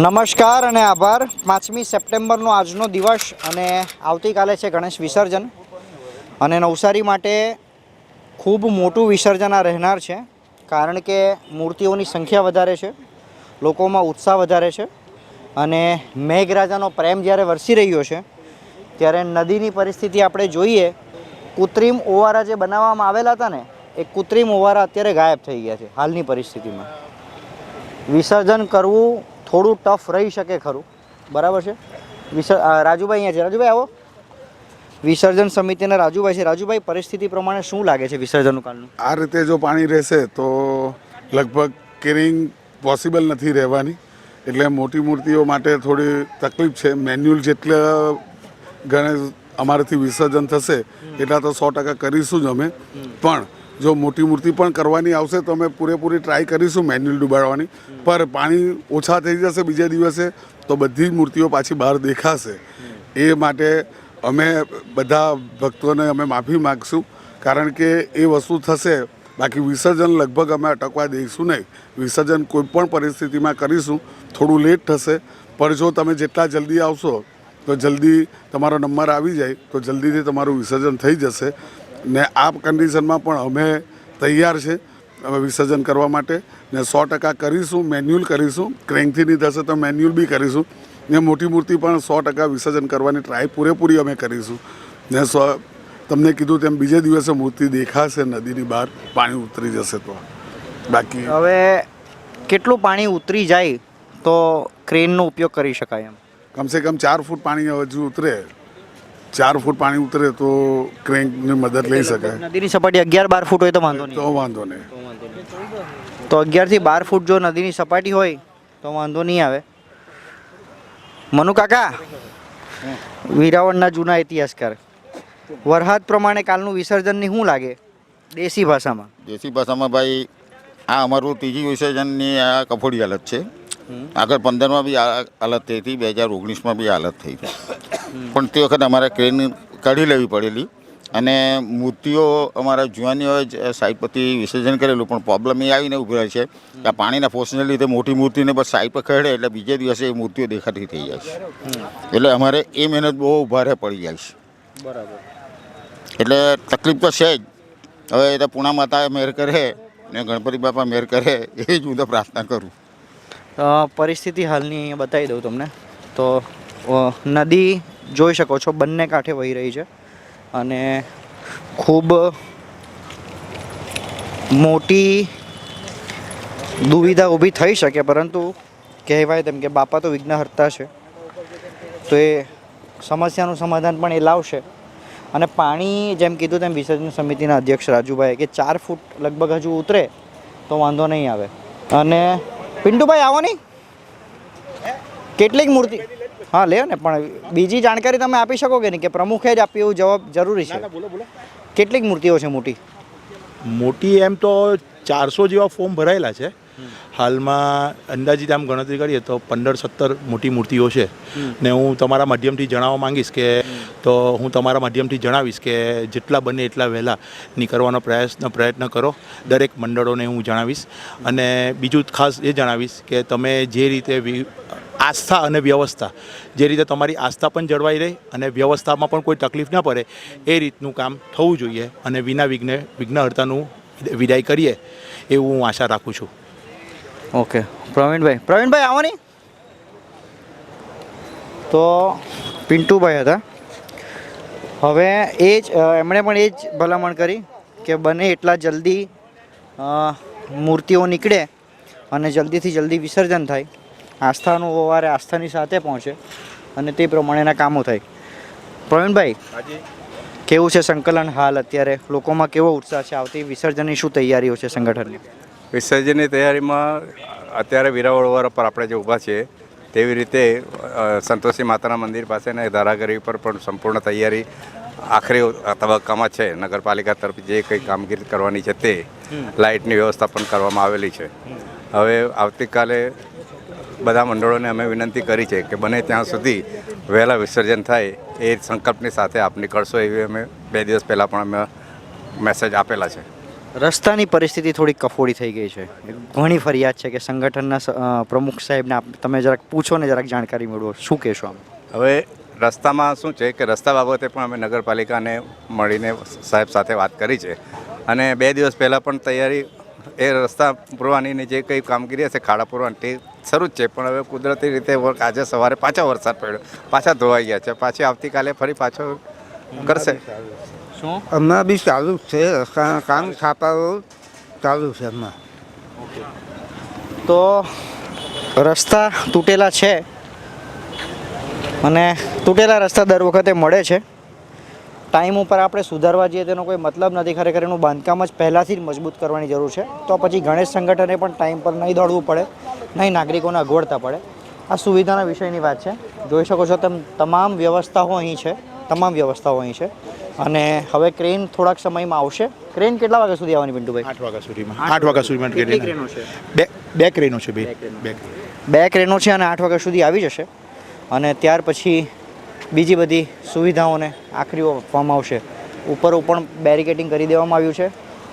નમસ્કાર અને આભાર. પાંચમી સપ્ટેમ્બરનો આજનો દિવસ અને આવતીકાલે છે ગણેશ વિસર્જન. અને નવસારી માટે ખૂબ મોટું વિસર્જન આ રહેનાર છે, કારણ કે મૂર્તિઓની સંખ્યા વધારે છે, લોકોમાં ઉત્સાહ વધારે છે અને મેઘરાજાનો પ્રેમ જ્યારે વરસી રહ્યો છે, ત્યારે નદીની પરિસ્થિતિ આપણે જોઈએ, કૃત્રિમ ઓવારા જે બનાવવામાં આવેલા હતા ને, એ કૃત્રિમ ઓવારા અત્યારે ગાયબ થઈ ગયા છે હાલની પરિસ્થિતિમાં. વિસર્જન કરવું થોડું ટફ રહી શકે ખરું. બરાબર છે? વિસર રાજુભાઈ અહીંયા છે. રાજુભાઈ આવો. વિસર્જન સમિતિના રાજુભાઈ છે. રાજુભાઈ, પરિસ્થિતિ પ્રમાણે શું લાગે છે વિસર્જનનું કાલનું? આ રીતે જો પાણી રહેશે તો લગભગ કેરિંગ પોસિબલ નથી રહેવાની. એટલે મોટી મૂર્તિઓ માટે થોડી તકલીફ છે. મેન્યુઅલ જેટલા ગણેશ અમારાથી વિસર્જન થશે, એટલા તો સો ટકા કરીશું જ અમે. પણ જો મોટી મૂર્તિ પણ કરવાની આવશે તો અમે પૂરેપૂરી ટ્રાય કરીશું મેન્યુઅલ ડૂબાડવાની. પર પાણી ઓછા થઈ જશે બીજા દિવસે તો બધી જ મૂર્તિઓ પાછી બહાર દેખાશે. એ માટે અમે બધા ભક્તોને અમે માફી માગશું. કારણ કે એ વસ્તુ થશે. બાકી વિસર્જન લગભગ અમે અટકવા દઈશું નહીં. વિસર્જન કોઈ પણ પરિસ્થિતિમાં કરીશું. થોડું લેટ થશે. પણ જો તમે જેટલા જલ્દી આવશો, તો જલ્દી તમારો નંબર આવી જાય. તો જલ્દીથી તમારું વિસર્જન થઈ જશે. ને આ કન્ડિશનમાં પણ અમે તૈયાર છે. અમે વિસર્જન કરવા માટે ને સો ટકા કરીશું મેન્યુઅલ કરીશું. ક્રેન્કથી નહીં થશે તો મેન્યુઅલ બી કરીશું. ને મોટી મૂર્તિ પણ સો ટકા વિસર્જન કરવાની ટ્રાય પૂરેપૂરી અમે કરીશું. ને સો તમને કીધું તેમ બીજે દિવસે મૂર્તિ દેખાશે નદીની બહાર પાણી ઉતરી જશે તો. બાકી હવે કેટલું પાણી ઉતરી જાય તો ક્રેનનો ઉપયોગ કરી શકાય એમ? કમસે કમ ચાર ફૂટ પાણી હજુ ઉતરે. ચાર ફૂટ પાણી ઉતરે તો ક્રેન્કની મદદ લઈ શકાય. નદીની સપાટી અગિયાર બાર ફૂટ હોય તો વાંધો નહીં. તો વાંધો નહીં. તો અગિયારથી બાર ફૂટ જો નદીની સપાટી હોય તો વાંધો નહીં આવે. મનુ કાકા વીરાવળના જૂના ઇતિહાસકાર. વરહાદ પ્રમાણે કાલનું વિસર્જનની શું લાગે? દેશી ભાષામાં. દેશી ભાષામાં ભાઈ આ અમારું ત્રીજી વિસર્જનની આ કફોડી હાલત છે. આગળ પંદરમાં બી આ હાલત થઈ હતી બે હજાર ઓગણીસમાં બી હાલત થઈ હતી. પણ તે વખતે અમારે ક્રેન કાઢી લેવી પડેલી. અને મૂર્તિઓ અમારા જુવાનીઓએ જ સાઈડ વિસર્જન કરેલું, પણ પ્રોબ્લેમ એ આવીને ઊભી રહે છે કે આ પાણીના ફોર્સને લીધે મોટી મૂર્તિને બસ સાઈડ પર એટલે બીજે દિવસે એ મૂર્તિઓ દેખાતી થઈ જાય છે. એટલે અમારે એ મહેનત બહુ ભારે પડી જાય છે. બરાબર એટલે તકલીફ તો છે જ. હવે એ તો પૂણા માતા મેર કરે ને ગણપતિ બાપા મેર કરે, એ જ હું તો પ્રાર્થના કરું. પરિસ્થિતિ હાલની બતાવી દઉં તમને. તો નદી જોઈ શકો છો, બંને કાંઠે વહી રહી છે. અને ખૂબ મોટી દુવિધા ઊભી થઈ શકે, પરંતુ કહેવાય તેમ કે બાપા તો વિઘ્નહર્તા છે. તો એ સમસ્યાનું સમાધાન પણ એ લાવશે. અને પાણી જેમ કીધું તેમ વિસર્જન સમિતિના અધ્યક્ષ રાજુભાઈ કે ચાર ફૂટ લગભગ હજુ ઉતરે તો વાંધો નહીં આવે. અને પિન્ટુભાઈ, આવો નહીં. કેટલીક મૂર્તિ હા લે ને પણ બીજી જાણકારી તમે આપી શકો કે નહીં? કે પ્રમુખે જ આપી એવું જવાબ જરૂરી છે? કેટલીક મૂર્તિઓ છે મોટી? મોટી એમ તો ચારસો જેવા ફોર્મ ભરાયેલા છે. હાલમાં અંદાજિત આમ ગણતરી કરીએ તો પંદર સત્તર મોટી મૂર્તિઓ છે. ને હું તમારા માધ્યમથી જણાવવા માંગીશ કે તો હું તમારા માધ્યમથી જણાવીશ કે જેટલા બને એટલા વહેલા નીકળવાનો પ્રયાસનો પ્રયત્ન કરો. દરેક મંડળોને હું જણાવીશ. અને બીજું ખાસ એ જણાવીશ કે તમે જે રીતે વિ- આસ્થા અને વ્યવસ્થા. જે રીતે તમારી આસ્થા પણ જળવાઈ રહે અને વ્યવસ્થામાં પણ કોઈ તકલીફ ન પડે, એ રીતનું કામ થવું જોઈએ અને વિના વિઘ્ને વિઘ્નહર્તાનું વિદાય કરીએ, એવું હું આશા રાખું છું. ઓકે. પ્રવીણભાઈ પ્રવીણભાઈ આવવાની? તો પિન્ટુભાઈ હતા. હવે એ જ એમણે પણ એ જ ભલામણ કરી કે બને એટલા જલ્દી મૂર્તિઓ નીકળે અને જલ્દીથી જલ્દી વિસર્જન થાય. આસ્થાનું ઓવારે આસ્થાની સાથે પહોંચે અને તે પ્રમાણેના કામો થાય. પ્રવીણભાઈ કેવું છે સંકલન હાલ અત્યારે? લોકોમાં કેવો ઉત્સાહ છે? આવતી વિસર્જનની શું તૈયારીઓ છે સંગઠનની? વિસર્જનની તૈયારીમાં અત્યારે વેરાવળ પર આપણે જે ઊભા છીએ તેવી રીતે સંતોષી માતાના મંદિર પાસે અને ધારાગરી પર પણ સંપૂર્ણ તૈયારી આખરી તબક્કામાં છે. નગરપાલિકા તરફ જે કંઈ કામગીરી કરવાની છે તે લાઇટની વ્યવસ્થા પણ કરવામાં આવેલી છે. હવે આવતીકાલે બધા મંડળોને અમે વિનંતી કરી છે કે બને ત્યાં સુધી વહેલા વિસર્જન થાય એ સંકલ્પની સાથે આપ નીકળશો એવી અમે બે દિવસ પહેલાં પણ અમે મેસેજ આપેલા છે. રસ્તાની પરિસ્થિતિ થોડી કફોડી થઈ ગઈ છે. ઘણી ફરિયાદ છે કે સંગઠનના પ્રમુખ સાહેબને તમે જરાક પૂછો ને જરાક જાણકારી મેળવો શું કહેશો આમ? હવે રસ્તામાં શું છે કે રસ્તા બાબતે પણ અમે નગરપાલિકાને મળીને સાહેબ સાથે વાત કરી છે. અને બે દિવસ પહેલાં પણ તૈયારી એ રસ્તા પૂરવાની જે કંઈ કામગીરી હશે ખાડા પૂરવાની તે શરૂ જ છે. પણ હવે કુદરતી રીતે વર્ક આજે સવારે પાછો વરસાદ પડ્યો. પાછા ધોવાઈ ગયા છે. પાછી આવતીકાલે ફરી પાછો કરશે. શું? હમણાં બી ચાલુ જ છે. કામ છાપાઓ ચાલુ છે હમણાં. તો રસ્તા તૂટેલા છે. અને તૂટેલા રસ્તા દર વખતે મળે છે. ટાઈમ ઉપર આપણે સુધારવા જઈએ તેનો કોઈ મતલબ નથી. ખરેખર એનું બાંધકામ જ પહેલાંથી જ મજબૂત કરવાની જરૂર છે. તો પછી ગણેશ સંગઠને પણ ટાઈમ પર નહીં દોડવું પડે. નહીં નાગરિકોને અગવડતા પડે. આ સુવિધાના વિષયની વાત છે. જોઈ શકો છો તેમ તમામ વ્યવસ્થાઓ અહીં છે. તમામ વ્યવસ્થાઓ અહીં છે. અને હવે ક્રેન થોડાક સમયમાં આવશે. ક્રેન કેટલા વાગ્યા સુધી આવવાની પિન્ટુભાઈ? આઠ વાગ્યા સુધીમાં. આઠ વાગ્યા સુધીમાં કેટલી ક્રેનો છે? બે બે ક્રેનો છે બે. બે બે ક્રેનો. છે અને આઠ વાગ્યા સુધી આવી જશે. અને ત્યાર પછી બીજી બધી સુવિધાઓને આખરીઓ આપવામાં આવશે. ઉપર પણ બેરિકેટિંગ કરી દેવામાં આવ્યું છે.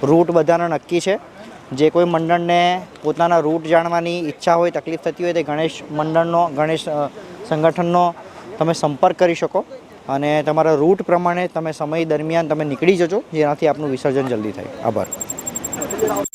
રૂટ બધાના નક્કી છે. જે કોઈ મંડળને પોતાના રૂટ જાણવાની ઈચ્છા હોય, તકલીફ થતી હોય, તે ગણેશ મંડળનો, ગણેશ સંગઠનનો તમે સંપર્ક કરી શકો અને તમારા રૂટ પ્રમાણે તમે સમય દરમિયાન તમે નીકળી જજો, જેનાથી આપનું વિસર્જન જલ્દી થાય. આભાર.